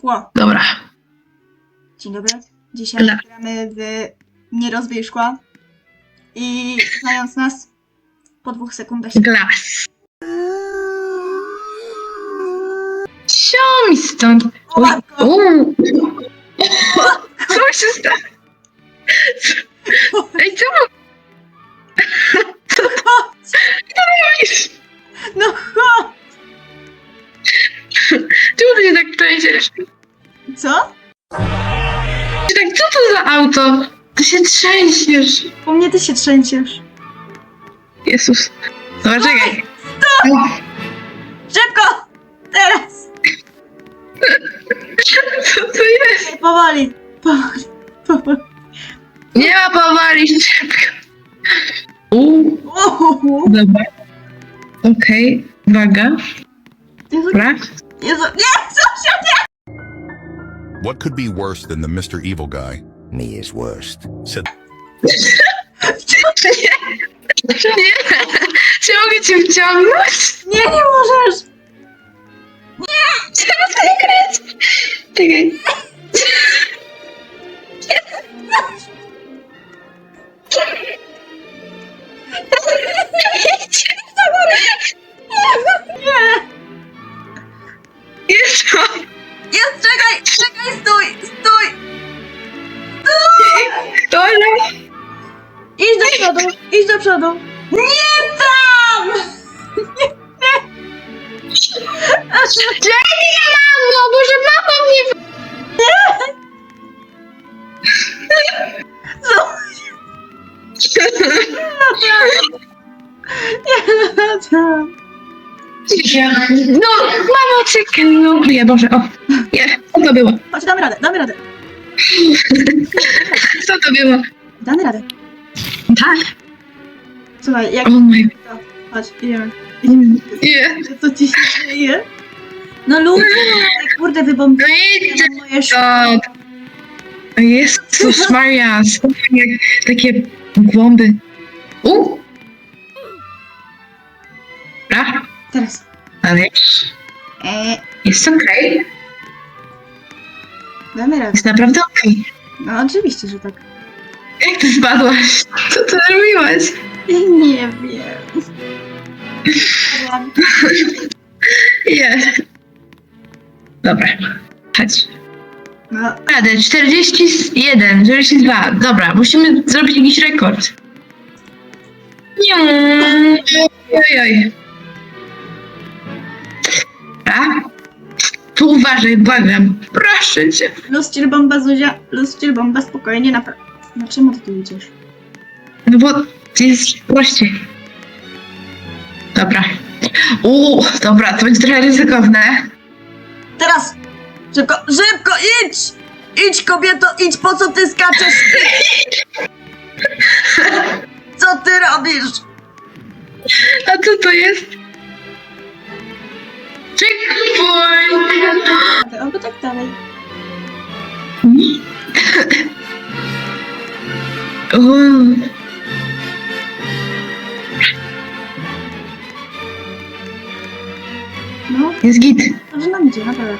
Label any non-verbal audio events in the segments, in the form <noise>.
Szkło. Dobra. Dzień dobry. Dzisiaj Dobra. gramy w Nie rozbij szkła. I znając nas, po dwóch sekundach się... Glas. Cio mi stąd. O matko! Uuu. Co się stało? <laughs> Ej, Co Co? Tak, co to za auto? Ty się trzęsiesz. Po mnie ty się trzęsiesz. Jezus. Dobra, czekaj. Szybko! Teraz! Co to jest? Powoli! Powoli! Powoli! Nie ma powalić szybko. Uuu, dobra. Okej, uwaga. Jezu, Dobra. Jezu, nie! Co się nie? What could be worse than the Mr. Evil guy? Me is worst. Said Nie. Nie. Czy mogę cię wciągnąć? Nie, nie możesz! Czemu to nie? Czekaj. Idź do przodu! Nie tam! Czekaj, mamo, może mama mnie... Co? Nie tam! No, mamo, czekaj, no. Nie, Boże, o. Nie, co to było? Chodź, damy radę, damy radę! Co to było? Damy radę. Tak? Słuchaj, jak... Oh my... Chodź, idziemy. Idziemy. Nie. Co ci się dzieje? No ludzie, kurde, wybombiłem No idź moje szkoły. Jezus Maria, są jak takie głąby. U. Dobra, Teraz. ale Eee, jest okej. damy radę. Jest naprawdę okej. No oczywiście, że tak. Jak ty spadłaś? Co ty zrobiłaś? Nie wiem. Jest. Dobra, chodź. No, Radę, 41, 42. Dobra, musimy zrobić jakiś rekord. Nie. Oj, oj. Dobra. Tu uważaj, błagam. Proszę cię. los bomba Zuzia, los bomba spokojnie na No czemu ty tu idziesz? No bo jest prościej. Dobra. Uuu, dobra, to będzie trochę ryzykowne. Teraz! Szybko, szybko, idź! Idź kobieto, idź, po co ty skaczesz? Co ty robisz? A co to jest? Checkpoint! Albo tak dalej. <laughs> Uuu. Jest git. dobrze nam idzie, naprawdę.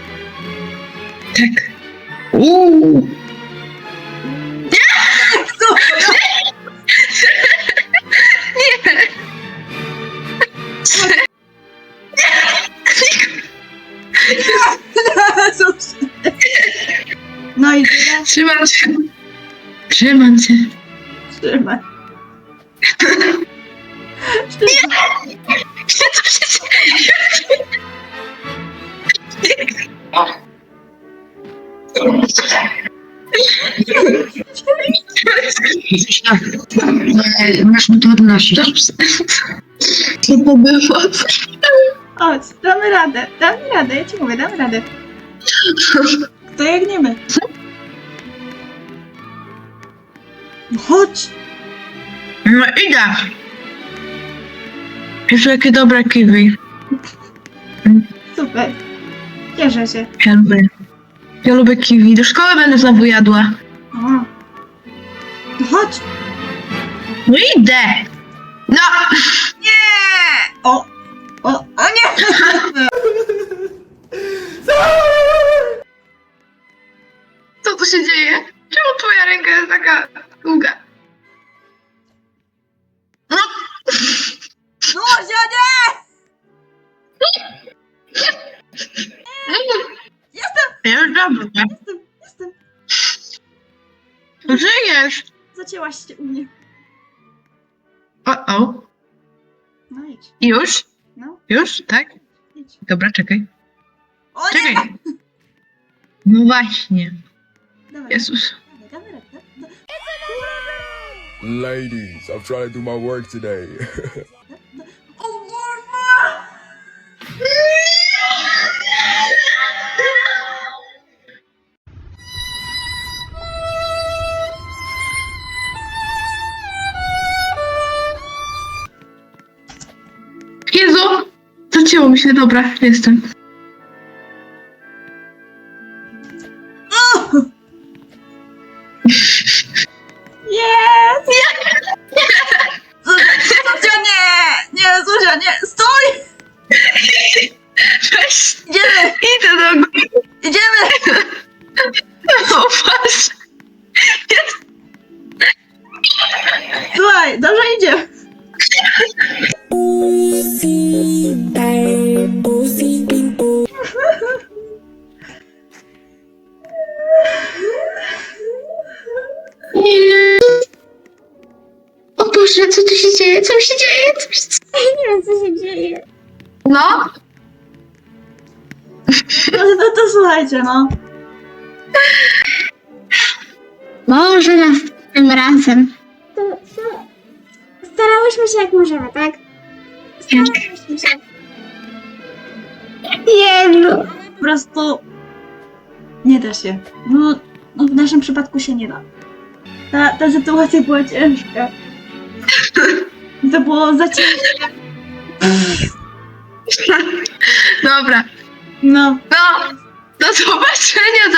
Tak. Uuu. Nie. Jezus. No i tyle. Trzymam cię. Trzymam cię. Trzymaj. Co się dzieje? Masz mi trudności. Co to było? Chodź, damy radę, damy radę, ja ci mówię, damy radę. To jak nie my. No chodź. No idę. Jezu, jakie dobre kiwi. Super. Cieszę się. Ja lubię. Ja lubię kiwi. Do szkoły będę znowu jadła. O. No chodź. No idę. No. Nie! O! O, o nie! się dzieje? Czemu twoja ręka jest taka długa? Dobrze. jestem, jestem. Żyjesz. Zacięłaś się u mnie. O, o. No idź, Już? no, Już? Tak? idź. Dobra, czekaj. O nie! Czekaj. No właśnie. Dawaj, Jezus. dawaj, dawaj, dawaj, dawaj. Ladies, I'm trying to do my work today. <laughs> Jezu! Zacięło mi się, dobra, jestem. Jest! Zuzia, Zuzia, nie! Nie, Zuzia, nie! Stój! Cześć! Idziemy! Idę do góry. Idziemy! O, patrz! Słuchaj, dobrze idzie. Boże, co tu się dzieje? Co się dzieje? Co się dzieje? Nie wiem, co się dzieje. No? No to, to słuchajcie, no. Może następnym razem. To, to... Starałyśmy się jak możemy, tak? Starałyśmy się. Jezu. Po prostu nie da się. No, no w naszym przypadku się nie da. Ta, ta sytuacja była ciężka. To było za ciężkie. <laughs> Dobra. No. No. Do zobaczenia za